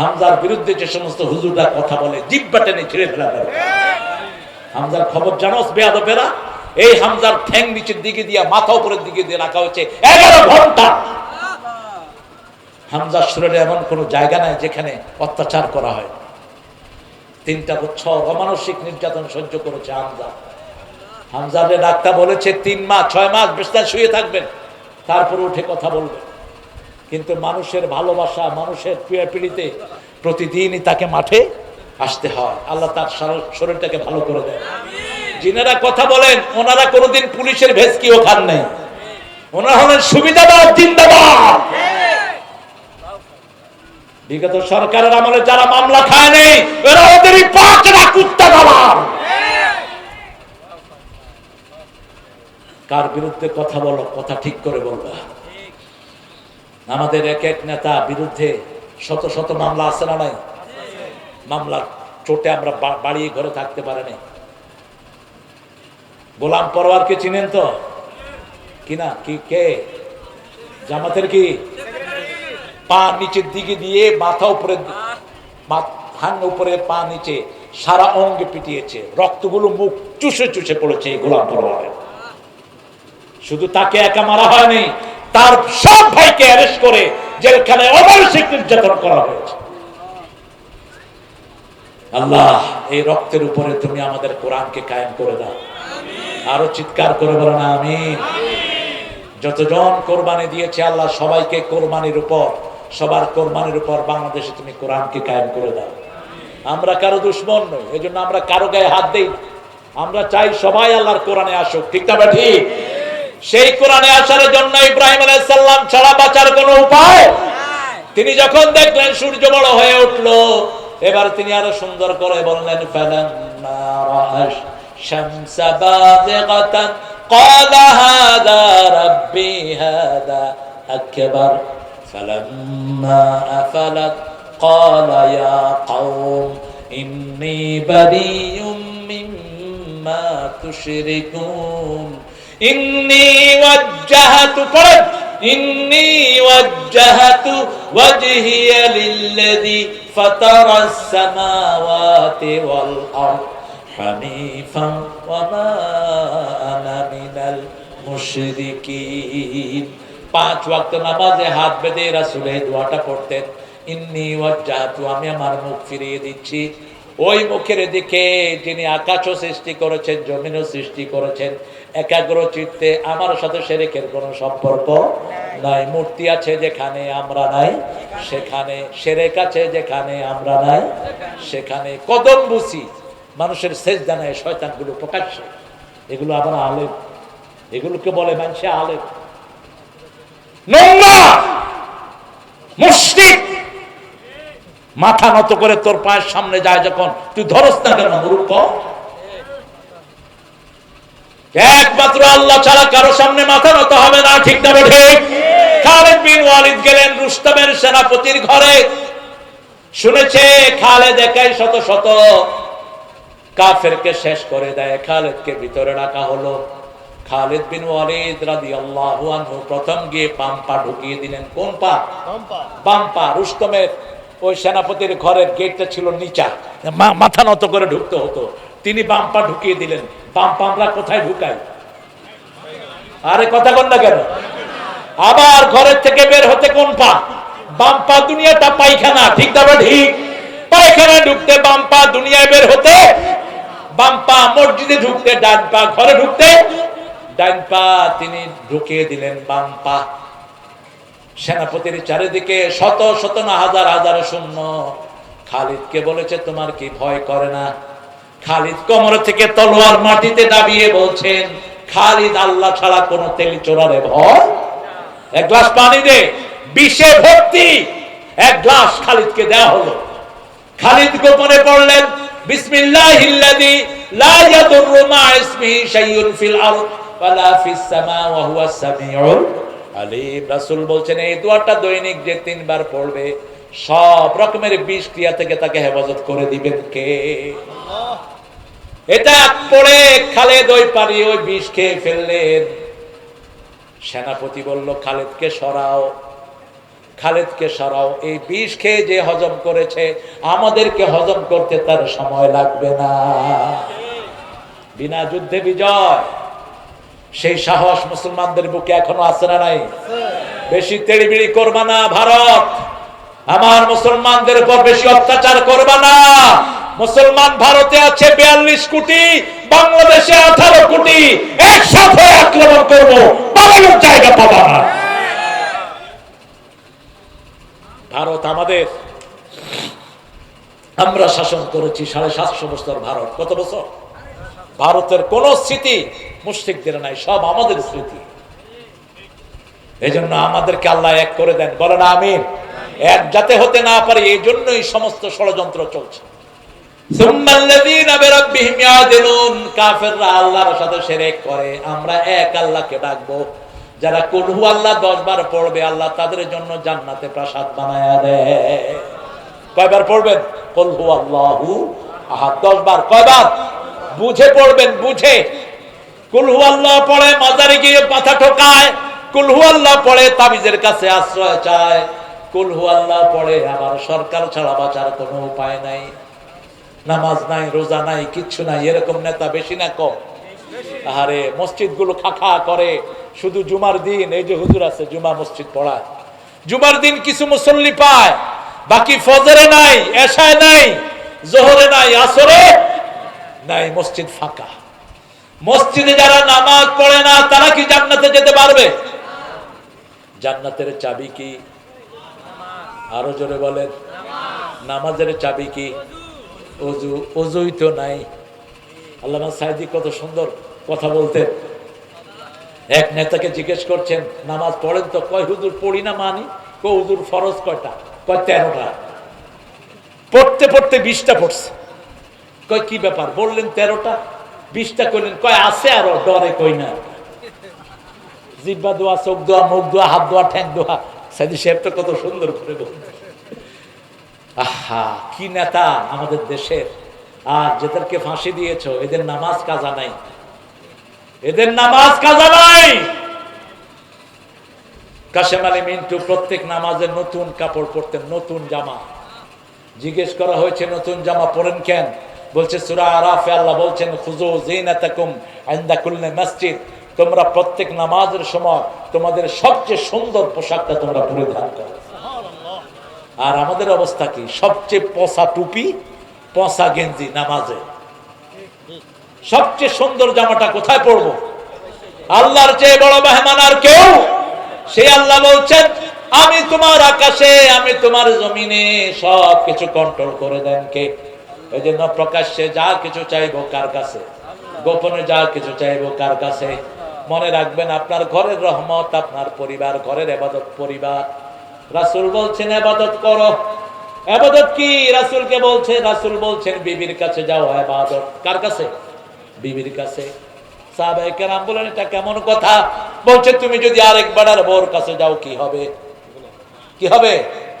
হামজার বিরুদ্ধে যে সমস্ত হুজুররা কথা বলে জিব্বা টেনে ছিঁড়ে ফেলা দরকার হামজার খবর জানোস বেয়াদবেরা? এই হামজার ঠ্যাং নিচের দিকে দিয়ে, মাথা উপরের দিকে দিয়ে রাখা হয়েছে এগারো ঘণ্টা। হামজার শরীরে এমন কোন জায়গা নাই যেখানে অত্যাচার করা হয়। তিনটা বছর অমানসিক নির্যাতন সহ্য করেছে হামজা। হামজারে ডাক্তার বলেছে, তিন মাস, ছয় মাস বিস্তার শুয়ে থাকবেন, তারপরে উঠে কথা বলবেন। কিন্তু মানুষের ভালোবাসা, মানুষের পিড়িতে প্রতিদিনই তাকে মাঠে আসতে হয়। আল্লাহ তার শরীরটাকে ভালো করে দেয়। যিনারা কথা বলেন, ওনারা কোনোদিন পুলিশের ভেসকিও খান নেই। ওনারা হলেন সুবিধাবাদ বিগত সরকারের আমলে যারা মামলা খায় নেই, এরা ওদেরই পাঁচটা কুত্তা দালাল। কার বিরুদ্ধে কথা বলো, কথা ঠিক করে বলবা। আমাদের এক এক নেতা বিরুদ্ধে শত শত মামলা আছে না নাই? মামলার চোটে আমরা বাড়িয়ে ঘরে থাকতে পারেনি গোলাম পরোয়ারকে চিনেন তো? কিনা কি, কে? জামাতের কি? পা নিচের দিকে দিয়ে মাথা উপরে হান উপরে পা নিচে সারা অঙ্গে পিটিয়েছে। রক্তগুলো মুখ চুষে চুষে পড়েছে এই গোলাম পরোয়ারের। শুধু তাকে একা মারা হয়নি তার সব ভাইকে অ্যারেস্ট করে জেলখানায় অমানসিক নির্যাতন করা হয়েছে। আল্লাহ, এই রক্তের উপরে তুমি আমাদের কোরআনকে কায়েম করে দাও। আরও চিৎকার করে বলো না আমি যতজন কোরবানি দিয়েছে, আল্লাহ সবাইকে কোরবানির উপর, সবার কোরবানির উপর বাংলাদেশে তুমি কোরআনকে কায়েম করে দাও। আমরা কারও দুশ্মন নই এই জন্য আমরা কারও গায়ে হাত দেই না। আমরা চাই সবাই আল্লাহর কোরআনে আসুক, ঠিক না ঠিক? সেই কোরআনে আসার জন্য ইব্রাহিম আলাইসাল্লাম ছাড়া বাঁচার কোনো উপায় তিনি যখন দেখলেন সূর্য বড় হয়ে উঠলো এবার তিনি আরো সুন্দর করে বললেন ফালাম্মা রাআশ শামসা বাযিগাতান قال هذا ربي هذا أكبر فلما أفلت قال يا قوم إني بريء مما تشركون পাঁচ ওয়াক্ত নামাজে হাত বেঁধে রাসূল এই দোয়াটা করতেন ইন্নি ওয়াজ্জাহাতু আমি আমার মুখ ফিরিয়ে দিচ্ছি। ওই মুখের দিকে যিনি আকাশও সৃষ্টি করেছেন, জমিনও সৃষ্টি করেছেন একাগ্র চিত্তে আমার সাথে সেরেকের কোনো সম্পর্ক নাই। মূর্তি আছে যেখানে আমরা নাই, সেখানে সেরেক আছে যেখানে আমরা নাই, সেখানে কদম বুসি মানুষের শেষ জানায় শয়তানগুলো প্রকাশ্য। এগুলো আবার আলেম। এগুলোকে বলে মানুষে মুশরিক। মাথা নত করে তোর পায়ের সামনে যায় যখন, তুই ধরস না কেন, মূর্খ? একমাত্র আল্লাহ ছাড়া কারও সামনে মাথা নত হবে না ঠিক না ঠিক খালেদ বিন ওয়ালিদ গেলেন রুস্তমের সেনাপতির ঘরে। শুনেছে খালেদ একাই শত শত কাফেরকে শেষ করে দেয়। খালেদকে ভিতরে রাখা হলো। খালিদ বিন ওয়ালিদ রাদিয়াল্লাহু আনহু প্রথম গিয়ে পাম পা ঢুকিয়ে দিলেন। কোন পা? বাম পা। রুস্তমের ওই সেনাপতির ঘরের গেটটা ছিল নিচা। মাথা নত করে ঢুকতে হতো। তিনি বাম পা ঢুকিয়ে দিলেন। বাম পা আমরা কোথায় ঢুকাই আরে কথা কন না কেন? আবার ঘরের থেকে বের হতে কোন পা? বাম পা দুনিয়াটা পায়খানা, ঠিক না বা ঠিক? পায়খানা ঢুকতে বাম পা দুনিয়ায় বের হতে, বাম পা মসজিদে ঢুকতে, ডান পা ঘরে ঢুকতে, ডান পা তিনি ঢুকিয়ে দিলেন বাম পা। সেনাপতির চারিদিকে শত শত না হাজার হাজার শূন্য। খালিদকে বলেছে, তোমার কি ভয় করে না? খালিদ কোমর থেকে তলোয়ার মাটিতে দাবিয়ে বলছেন, খালিদ আল্লাহ ছাড়া কোন তেলি চোরারে ভয়। এক গ্লাস পানি দে, বিষে ভর্তি। এক গ্লাস খালিদকে দেওয়া হলো। খালিদ গোপনে পড়লেন, বিসমিল্লাহিল্লাযী লা মা ইসমিহি শাইউন ফিল আরদ ফিস সামা ওয়া সামিউল আলিম। রাসূল এই দোয়াটা দৈনিক যে তিনবার পড়বে, সব রকমের বিষ ক্রিয়া থেকে তাকে হেফাজত করে দিবেন কে? এটা পড়ে খালেদ ওই পারি ওই বিষ খেয়ে ফেললেন। সেনাপতি বলল, খালেদকে সরাও খালেদকে সরাও, এই বিষ খেয়ে যে হজম করেছে, আমাদেরকে হজম করতে তার সময় লাগবে না। বিনা যুদ্ধে বিজয়, সেই সাহস মুসলমানদের বুকে এখনও আছে না নাই? বেশি তেড়িবিড়ি করবা না ভারত, আমার মুসলমানদের উপর বেশি অত্যাচার করবা না। মুসলমান ভারতে আছে বিয়াল্লিশ কোটি, বাংলাদেশে আঠারো কোটি। একসাথে আক্রমণ করব পালানোর জায়গা পাবা না। ভারত আমাদের। আমরা শাসন করেছি সাড়ে সাতশো বছর ভারত। কত বছর? ভারতের কোন স্মৃতি মুশ্রিকদের নাই, সব আমাদের স্মৃতি। এই জন্য আমাদেরকে আল্লাহ এক করে দেন। বলেন আমিন। এক যাতে হতে না পারে এই জন্যই সমস্ত ষড়যন্ত্র চলছে। কাফেররা আল্লাহর সাথে শিরক করে। আমরা এক আল্লাহকে ডাকবো, যারা কুল আল্লাহ 10 বার পড়বে, আল্লাহ তাদের জন্য জান্নাতে প্রাসাদ বানায়া দেয়। কয়বার পড়বেন? কুল আল্লাহু আহাদ 10 বার। কয়বার? বুঝে পড়বেন, বুঝে। কুল হু আল্লাহ পড়ে, মাজারে গিয়ে মাথা ঠোকায়। কুল হু আল্লাহ পড়ে, তাবিজের কাছে আশ্রয় চায়। কুলহু আল্লাহ পড়ে, আবার সরকার ছাড়া বাঁচার কোনো উপায় নাই। নামাজ নাই, রোজা নাই, কিচ্ছু নাই, এরকম নেতা বেশি না কম। আরে মসজিদগুলো খাখা করে, শুধু জুমার দিন, এই যে হুজুর আছে, জুমা মসজিদ পড়ায়। জুমার দিন কিছু মুসল্লি পায়, বাকি ফজরে নাই, এশায় নাই, জোহরে নাই, আসরে নাই, মসজিদ ফাঁকা। মসজিদে যারা নামাজ পড়ে না, তারা কি জান্নাতে যেতে পারবে? জান্নাতের চাবি কি? আরও জোরে বলেন। নামাজের চাবি কি? অজু, অজুই তো নাই। আল্লামা সাইদি কত সুন্দর কথা বলতেন। এক নেতাকে জিজ্ঞেস করছেন, নামাজ পড়েন তো কয় হুজুর পড়ি না মানি? কয়, হুজুর ফরজ কয়টা? কয়, তেরোটা। পড়তে পড়তে বিশটা পড়ছে। কয়, কি ব্যাপার? বললেন, তেরোটা। বিশটা করলেন, কয়, আছে আরও? ডরে কই না। জিব্বা দোয়া, চোখ দোয়া, মুখ দোয়া, হাত দোয়া, ঠ্যাং দোয়া। সাইদি সাহেব তো কত সুন্দর করে বলতেন। আহা, কি নেতা আমাদের দেশের। আর যেদেরকে ফাঁসি দিয়েছ, এদের নামাজ কাজা নাই। এদের নামাজ কাজা নাই। কাশেম আলী মিন্টু, প্রত্যেক নামাজে নতুন কাপড় পরতেন, নতুন জামা। জিজ্ঞেস করা হয়েছে, নতুন জামা পরেন কেন? বলছে, সুরা আরাফে আল্লাহ বলছেন খুজু জিনাতাকুম আইন্দা কুল্লে মসজিদ। তোমরা প্রত্যেক নামাজের সময় তোমাদের সবচেয়ে সুন্দর পোশাকটা তোমরা পরিধান করো। আর আমাদের অবস্থা কি? সবচেয়ে পচা টুপি, পচা গেঞ্জি নামাজে। সবচেয়ে সুন্দর জামাটা কোথায় পরবো? আল্লাহর চেয়ে বড় মেহমান আর কেউ? সেই আল্লাহ বলছেন, আমি তোমার আকাশে, আমি তোমার জমিনে সব কিছু কন্ট্রোল করে দেন কে? ওই জন্য প্রকাশ্যে যা কিছু চাইব কার কাছে? গোপনে যা কিছু চাইব কার কাছে? মনে রাখবেন, আপনার ঘরের রহমত, আপনার পরিবার, ঘরের এবাদত পরিবার রাসুল বলছেন আবাদত করো। আবাদত কি? রাসুলকে বলছে, রাসুল বলছেন, বিবির কাছে যাও আবাদত কার কাছে? বিবির কাছে। সাহাবায়ে কেরাম বলেন, এটা কেমন কথা? বলছে, তুমি যদি আরেক আর বোর কাছে যাও, কি হবে? কি হবে?